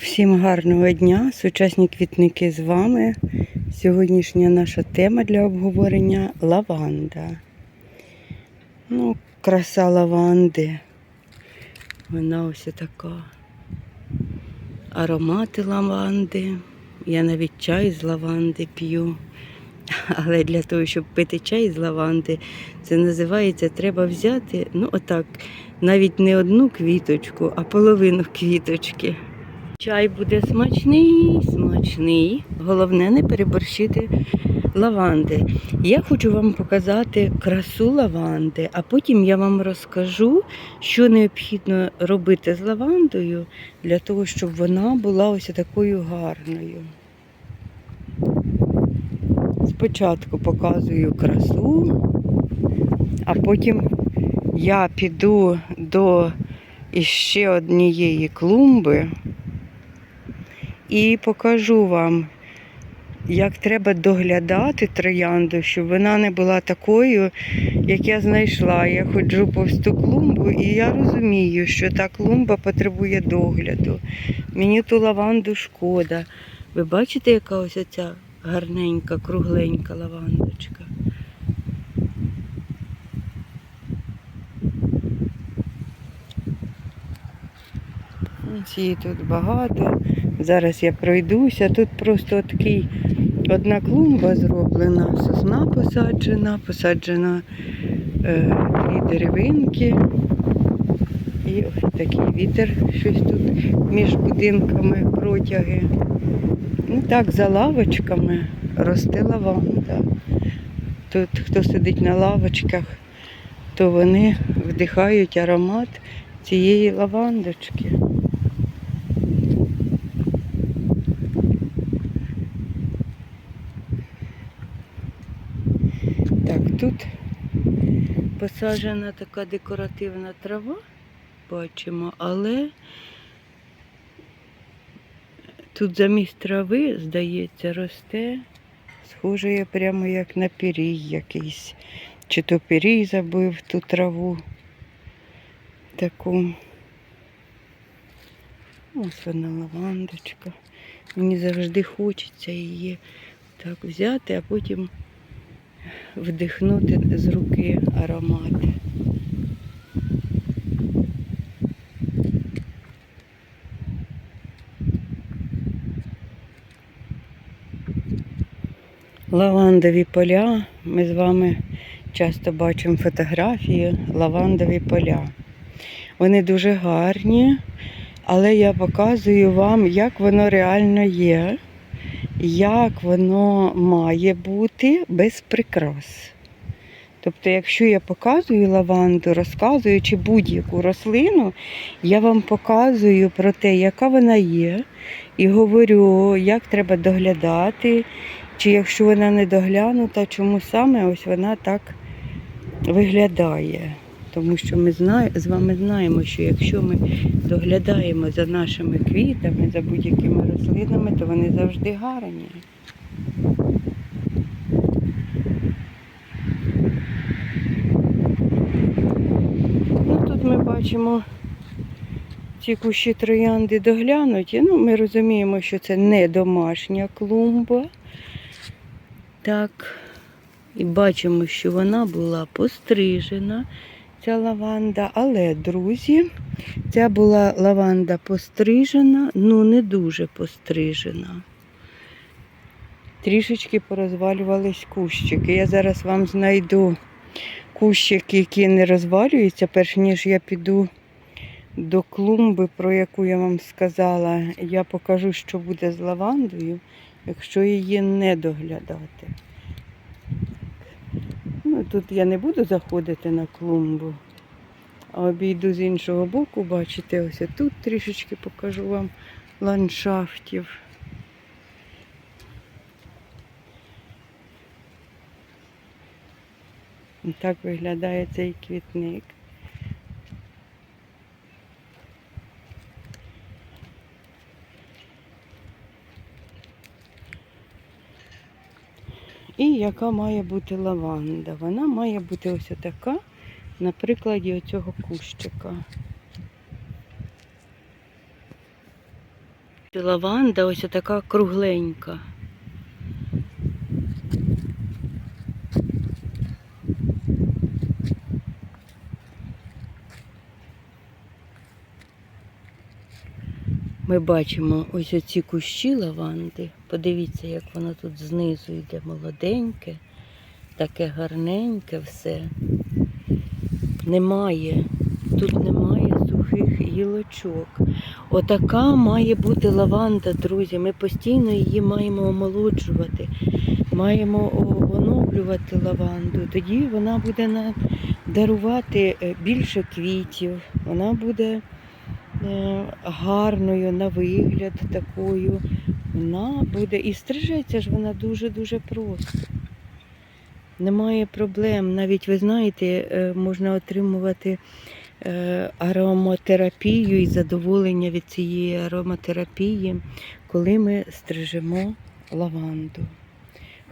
Всім гарного дня, сучасні квітники з вами. Сьогоднішня наша тема для обговорення лаванда. Ну, краса лаванди. Вона ось така. Аромати лаванди. Я навіть чай з лаванди п'ю. Але для того, щоб пити чай з лаванди, це називається треба взяти, ну отак, навіть не одну квіточку, а половину квіточки. Чай буде смачний, смачний. Головне не переборщити лаванди. Я хочу вам показати красу лаванди, а потім я вам розкажу, що необхідно робити з лавандою для того, щоб вона була ось такою гарною. Спочатку показую красу, а потім я піду до іще однієї клумби і покажу вам, як треба доглядати троянду, щоб вона не була такою, як я знайшла. Я ходжу повз ту клумбу, і я розумію, що та клумба потребує догляду. Мені ту лаванду шкода. Ви бачите, яка ось оця гарненька, кругленька лавандочка? Її тут багато. Зараз я пройдуся. Тут просто такий одна клумба зроблена, сосна посаджена, посаджена е, дві деревинки. І ось такий вітер щось тут між будинками протяги. Ну так, за лавочками росте лаванда. Тут хто сидить на лавочках, то вони вдихають аромат цієї лавандочки. Так, тут посаджена така декоративна трава, бачимо, але тут замість трави, здається, росте, схоже прямо як на пірій якийсь. Чи то пірій забив ту траву таку. Ось вона лавандочка. Мені завжди хочеться її так взяти, а потім вдихнути з руки аромат. Лавандові поля. Ми з вами часто бачимо фотографії лавандові поля. Вони дуже гарні, але я показую вам, як воно реально є, як воно має бути без прикрас. Тобто, якщо я показую лаванду, розказую чи будь-яку рослину, я вам показую про те, яка вона є, і говорю, як треба доглядати, чи якщо вона не доглянута, чому саме ось вона так виглядає. Тому що ми з вами знаємо, що якщо ми доглядаємо за нашими квітами, за будь-якими рослинами, то вони завжди гарні. Ну, тут ми бачимо ці кущі троянди доглянуті. Ну, ми розуміємо, що це не домашня клумба. Так, і бачимо, що вона була пострижена, ця лаванда. Але, друзі, ця була лаванда пострижена, ну не дуже пострижена. Трішечки порозвалювались кущики. Я зараз вам знайду кущики, які не розвалюються, перш ніж я піду до клумби, про яку я вам сказала. Я покажу, що буде з лавандою, якщо її не доглядати. Тут я не буду заходити на клумбу, а обійду з іншого боку, бачите, ось тут трішечки покажу вам ландшафтів. Так виглядає цей квітник. І яка має бути лаванда? Вона має бути ось така, на прикладі оцього кущика. Лаванда ось така кругленька. Ми бачимо ось оці кущі лаванди. Подивіться, як воно тут знизу йде молоденьке, таке гарненьке все. Немає, тут немає сухих гілочок. Отака має бути лаванда, друзі. Ми постійно її маємо омолоджувати, маємо оновлювати лаванду. Тоді вона буде на- дарувати е, більше квітів, вона буде гарною на вигляд такою. Вона буде і стрижеться ж вона дуже-дуже просто. Немає проблем. Навіть ви знаєте, е, можна отримувати е, ароматерапію і задоволення від цієї ароматерапії, коли ми стрижемо лаванду.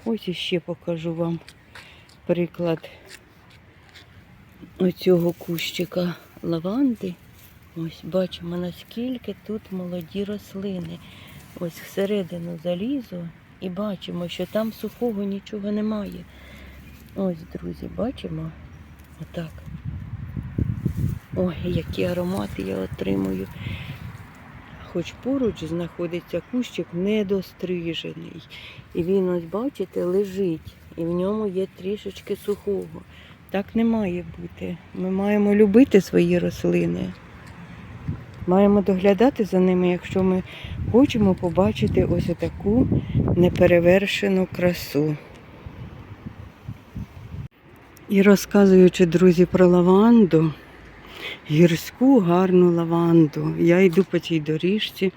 Ось іще покажу вам приклад оцього кущика лаванди. Ось бачимо, наскільки тут молоді рослини. Ось всередину залізу і бачимо, що там сухого нічого немає. Ось, друзі, бачимо? Отак. Ой, які аромати я отримую. Хоч поруч знаходиться кущик недострижений. І він, ось, бачите, лежить. І в ньому є трішечки сухого. Так не має бути. Ми маємо любити свої рослини. Маємо доглядати за ними, якщо ми хочемо побачити ось таку неперевершену красу. І розказуючи, друзі, про лаванду, гірську гарну лаванду. Я йду по цій доріжці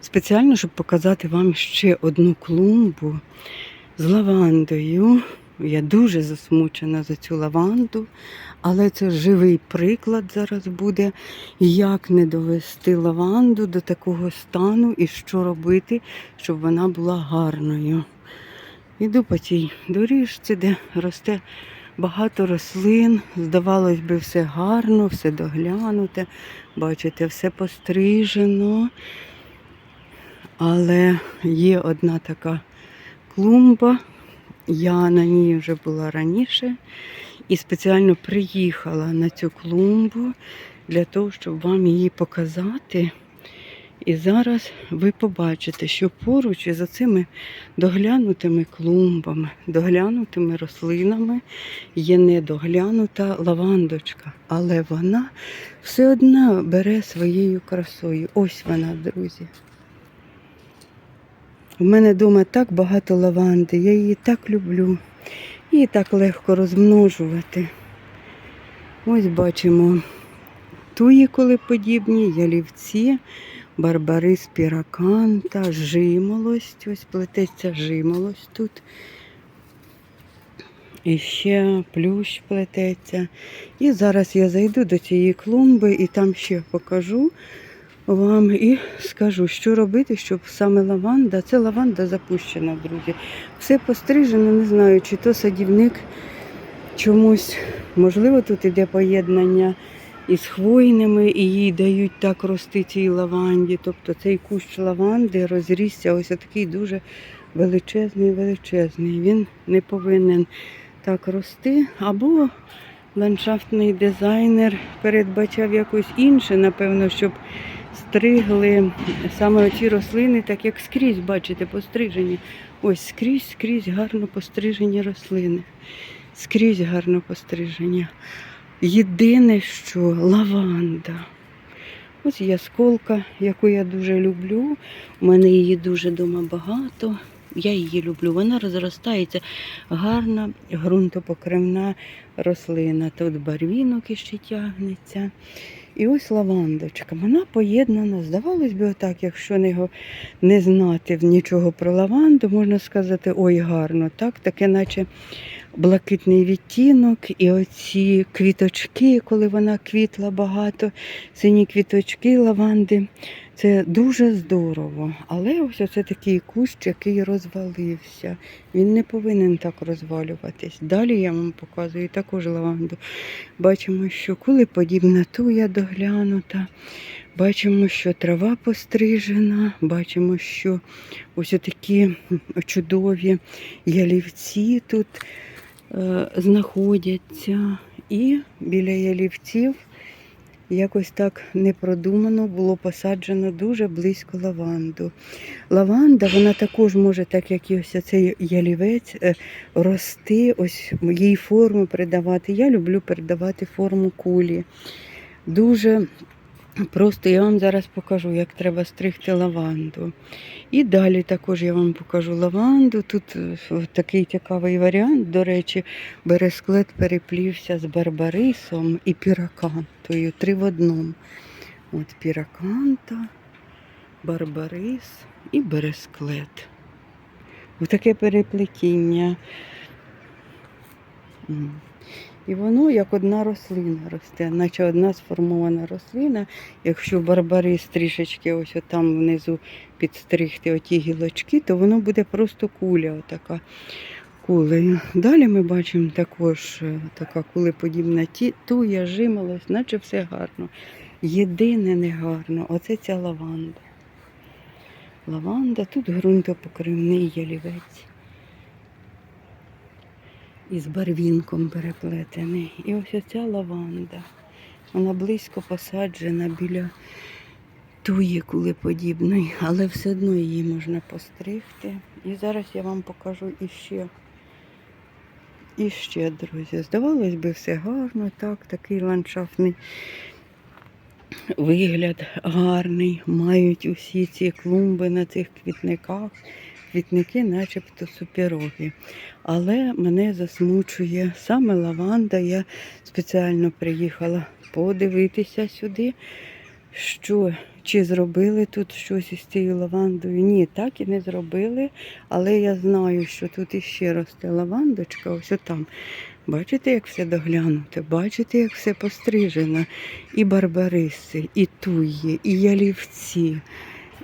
спеціально, щоб показати вам ще одну клумбу з лавандою. Я дуже засмучена за цю лаванду, але це живий приклад зараз буде, як не довести лаванду до такого стану і що робити, щоб вона була гарною. Іду по цій доріжці, де росте багато рослин. Здавалось би, все гарно, все доглянуте. Бачите, все пострижено. Але є одна така клумба. Я на ній вже була раніше і спеціально приїхала на цю клумбу для того, щоб вам її показати. І зараз ви побачите, що поруч із цими доглянутими клумбами, доглянутими рослинами є недоглянута лавандочка, але вона все одно бере своєю красою. Ось вона, друзі. У мене вдома так багато лаванди, я її так люблю. Її так легко розмножувати. Ось бачимо туї, коли подібні, ялівці, барбарис піраканта, жимолость. Ось плететься жимолость тут. І ще плющ плететься. І зараз я зайду до цієї клумби і там ще покажу вам і скажу, що робити, щоб саме лаванда, це лаванда запущена, друзі. Все пострижено, не знаю, чи то садівник чомусь, можливо, тут іде поєднання із хвойними, і їй дають так рости цій лаванді. Тобто цей кущ лаванди розрісся ось такий дуже величезний, величезний. Він не повинен так рости. Або ландшафтний дизайнер передбачав якось інше, напевно, щоб стригли саме оці рослини, так як скрізь, бачите, пострижені. Ось скрізь, скрізь гарно пострижені рослини. Скрізь гарно пострижені. Єдине, що лаванда. Ось ясколка, яку я дуже люблю. У мене її дуже вдома багато. Я її люблю. Вона розростається гарна, ґрунтопокривна рослина. Тут барвінок іще тягнеться. І ось лавандочка. Вона поєднана, здавалось би, отак, якщо не, не знати нічого про лаванду, можна сказати, ой, гарно, так, таке, наче блакитний відтінок, і оці квіточки, коли вона квітла багато, сині квіточки лаванди. Це дуже здорово. Але ось оце такий кущ, який розвалився. Він не повинен так розвалюватись. Далі я вам показую також лаванду. Бачимо, що кулеподібна туя доглянута. Бачимо, що трава пострижена, бачимо, що ось такі чудові ялівці тут е, знаходяться. І біля ялівців якось так непродумано було посаджено дуже близько лаванду. Лаванда, вона також може, так як і ось цей ялівець, е, рости, ось їй форму передавати. Я люблю передавати форму кулі. Дуже просто я вам зараз покажу, як треба стригти лаванду. І далі також я вам покажу лаванду. Тут е, такий цікавий варіант, до речі, бересклет переплівся з барбарисом і піракантою. Три в одному. От піраканта, барбарис і бересклет. Таке переплетіння. І воно як одна рослина росте, наче одна сформована рослина. Якщо барбарис трішечки ось там внизу підстригти оті гілочки, то воно буде просто куля отака кулею. Далі ми бачимо також е, така кулеподібна туя, жимолость, наче все гарно. Єдине негарно, оце ця лаванда. Лаванда, тут ґрунтопокривний ялівець. Із барвінком переплетений. І ось оця лаванда. Вона близько посаджена біля туї кулеподібної, але все одно її можна постригти. І зараз я вам покажу іще. І ще, друзі, здавалось би, все гарно, так, такий ландшафтний вигляд гарний. Мають усі ці клумби на цих квітниках. Квітники начебто суперові. Але мене засмучує саме лаванда. Я спеціально приїхала подивитися сюди, що чи зробили тут щось із цією лавандою. Ні, так і не зробили. Але я знаю, що тут іще росте лавандочка, ось там. Бачите, як все доглянуте, бачите, як все пострижено. І барбариси, і туї, і ялівці.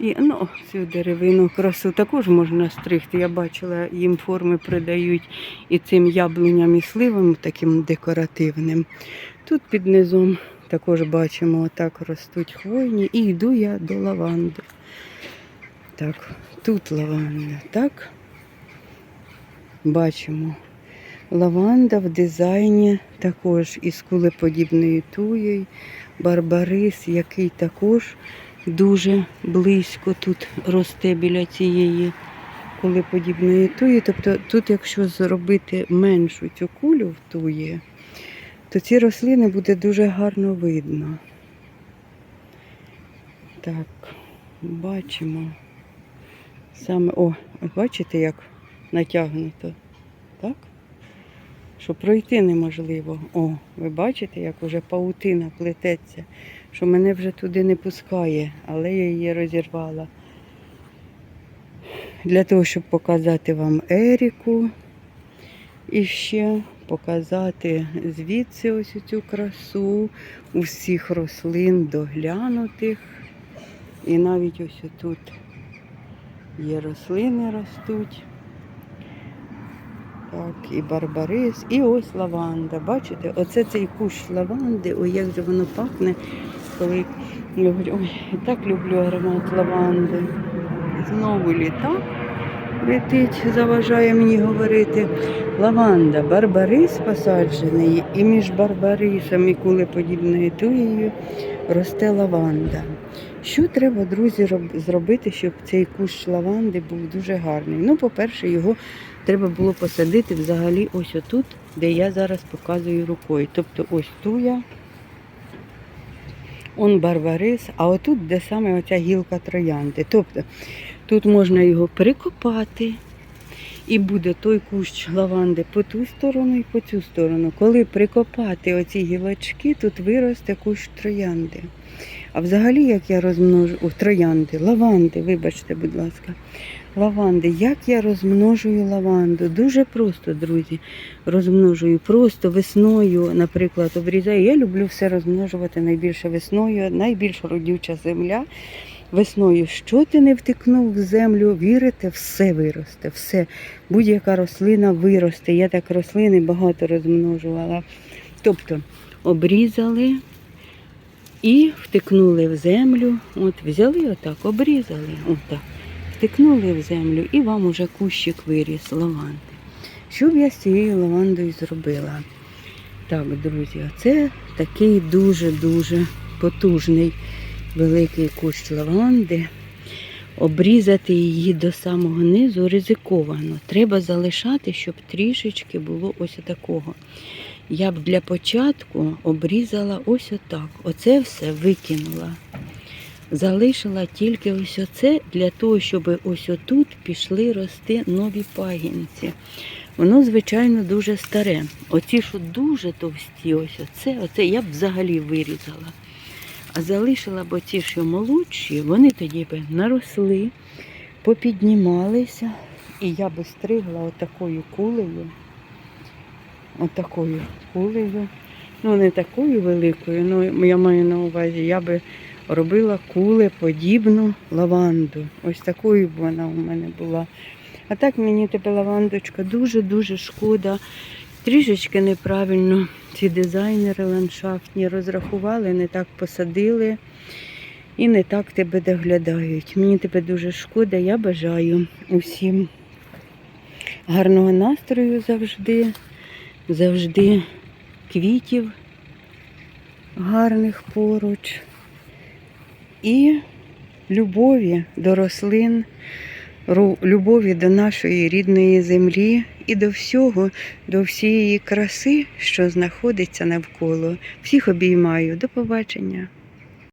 І ну, цю деревину красу також можна стригти. Я бачила, їм форми придають і цим яблуням і сливам таким декоративним. Тут під низом також бачимо, отак ростуть хвойні. І йду я до лаванди. Так, тут лаванда, так. Бачимо. Лаванда в дизайні також із кулеподібною туєю, барбарис, який також дуже близько тут росте біля цієї кулеподібної туї. Тобто тут, якщо зробити меншу цю кулю в туї, то ці рослини буде дуже гарно видно. Так, бачимо. Саме, о, бачите, як натягнуто, так? Що пройти неможливо. О, ви бачите, як уже паутина плететься, що мене вже туди не пускає, але я її розірвала. Для того, щоб показати вам Еріку і ще показати звідси ось цю красу усіх рослин доглянутих. І навіть ось тут є рослини ростуть. Так, і барбарис, і ось лаванда. Бачите, оце цей кущ лаванди, ой, як же воно пахне, коли ой, я так люблю аромат лаванди. Знову літак летить, заважає мені говорити. Лаванда, барбарис посаджений, і між барбарисом і кулеподібною туєю росте лаванда. Що треба, друзі, зробити, щоб цей кущ лаванди був дуже гарний? Ну, по-перше, його треба було посадити взагалі ось отут, де я зараз показую рукою. Тобто ось туя, он барбарис, а отут, де саме оця гілка троянди. Тобто тут можна його прикопати. І буде той кущ лаванди по ту сторону і по цю сторону. Коли прикопати оці гілочки, тут виросте кущ троянди. А взагалі, як я розмножу о, троянди, лаванди, вибачте, будь ласка, лаванди. Як я розмножую лаванду? Дуже просто, друзі. Розмножую просто весною, наприклад, обрізаю. Я люблю все розмножувати найбільше весною, найбільш родюча земля. весною, що ти не втикнув в землю, вірите, все виросте, все. Будь-яка рослина виросте. Я так рослини багато розмножувала. Тобто обрізали і втикнули в землю. От взяли отак, обрізали, отак, втикнули в землю, і вам уже кущик виріс лаванди. Що б я з цією лавандою зробила? Так, друзі, це такий дуже-дуже потужний великий кущ лаванди. Обрізати її до самого низу ризиковано. Треба залишати, щоб трішечки було ось такого. Я б для початку обрізала ось отак. Оце все викинула. Залишила тільки ось оце для того, щоб ось отут пішли рости нові пагінці. Воно, звичайно, дуже старе. Оці, що дуже товсті, ось оце, оце я б взагалі вирізала. А залишила б оці, що молодші, вони тоді б наросли, попіднімалися, і я би стригла отакою кулею. Отакою кулею. Ну, не такою великою, ну я маю на увазі, я би робила кулеподібну лаванду. Ось такою б вона у мене була. А так мені тебе лавандочка дуже-дуже шкода. Трішечки неправильно ці дизайнери ландшафтні розрахували, не так посадили і не так тебе доглядають. Мені тебе дуже шкода. Я бажаю усім гарного настрою завжди, завжди квітів гарних поруч і любові до рослин, любові до нашої рідної землі і до всього, до всієї краси, що знаходиться навколо. Всіх обіймаю. До побачення.